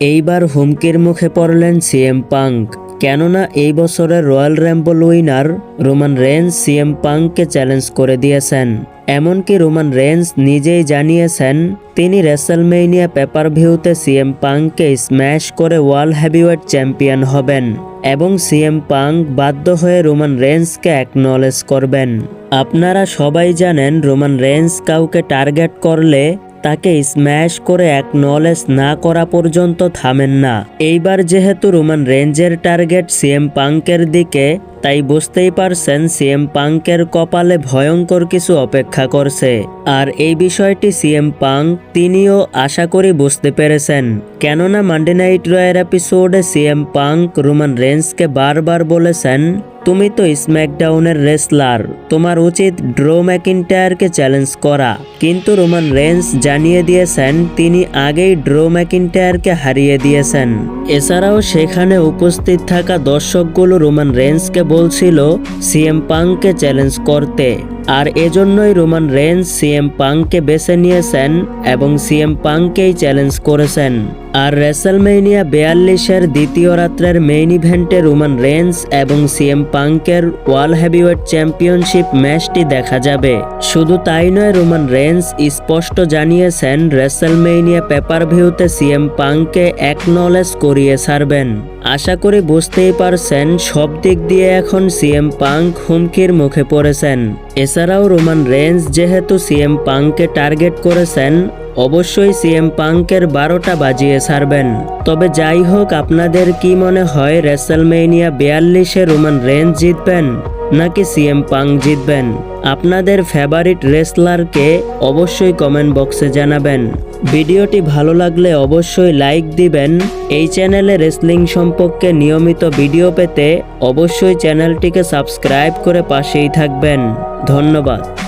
এইবার হুমকির মুখে পড়লেন সিএম পাঙ্ক। কেননা এই বছরের Royal Rumble winner Roman Reigns CM পাঙ্ককে challenge করে দিয়েছেন। এমনকি রোমান রেন্স নিজেই জানিয়েছেন, তিনি রেসেলমেইনিয়া পেপার ভিউতে সিএম পাঙ্ককে স্ম্যাশ করে ওয়ার্ল্ড হেভিওয়েট চ্যাম্পিয়ন হবেন এবং সিএম পাঙ্ক বাধ্য হয়ে রোমান রেন্সকে অ্যাকনলেজ করবেন। আপনারা সবাই জানেন, রোমান রেন্স কাউকে টার্গেট করলে তাকে স্ম্যাশ করে অ্যাকনলেজ না করা পর্যন্ত থামেন না। এইবার যেহেতু রোমান রেঞ্জের টার্গেট সিএম পাঙ্কের দিকে, তাই বুঝতেই পারছেন সিএম পাঙ্কের কপালে ভয়ঙ্কর কিছু অপেক্ষা করছে। আর এই বিষয়টি সিএম পাঙ্ক তিনিও আশা করি বুঝতে পেরেছেন। কেননা মান্ডে নাইট রয়ের এপিসোডে সিএম পাঙ্ক রোমান রেঞ্জকে বারবার বলেছেন তুমি তো স্ম্যাকডাউনের রেসলার। তোমার উচিত ড্রো ম্যাকিনটায়ারকে চ্যালেঞ্জ করা। কিন্তু রোমান রেন্স জানিয়ে দিয়েছেন, তিনি আগেই ড্রো ম্যাকিনটায়ারকে হারিয়ে দিয়েছেন। এছাড়াও সেখানে উপস্থিত থাকা দর্শকগুলো রোমান রেন্সকে বলছিল, সিএম পাংকে চ্যালেঞ্জ করতে। আর এজন্যই রোমান রেন্স সিএম পাংকে বেছে নিয়েছেন এবং সিএম পাংকেই চ্যালেঞ্জ করেছেন। আর রেসেলমেনিয়া বেয়াল্লিশের দ্বিতীয় রাত্রের মেইন ইভেন্টে রোমান রেন্স এবং সিএম পাঙ্কের ওয়ার্ল্ড হেভিওয়েট চ্যাম্পিয়নশিপ ম্যাচটি দেখা যাবে। শুধু তাই নয়, রোমান রেন্স স্পষ্ট জানিয়েছেন, রেসেলমেনিয়া পেপার ভিউতে সিএম পাঙ্ককে একনলেজ করিয়ে ছাড়বেন। আশা করি বুঝতেই পারছেন, সব দিক দিয়ে এখন সিএম পাঙ্ক হুমকির মুখে পড়েছেন। এছাড়াও রোমান রেঞ্জ যেহেতু সিএম পাঙ্ককে টার্গেট করেছেন, অবশ্যই সিএম পাঙ্কের বারোটা বাজিয়ে ছাড়বেন। তবে যাই হোক, আপনাদের কি মনে হয় রেসেলমেনিয়া বিয়াল্লিশে রোমান রেঞ্জ জিতবেন, নাকি সিএম পাঙ্ক জিতবেন? আপনাদের ফেভারিট রেসলারকে অবশ্যই কমেন্ট বক্সে জানাবেন। ভিডিওটি ভালো লাগলে অবশ্যই লাইক দিবেন। এই চ্যানেলে রেসলিং সম্পর্কে নিয়মিত ভিডিও পেতে অবশ্যই চ্যানেলটিকে সাবস্ক্রাইব করে পাশেই থাকবেন। ধন্যবাদ।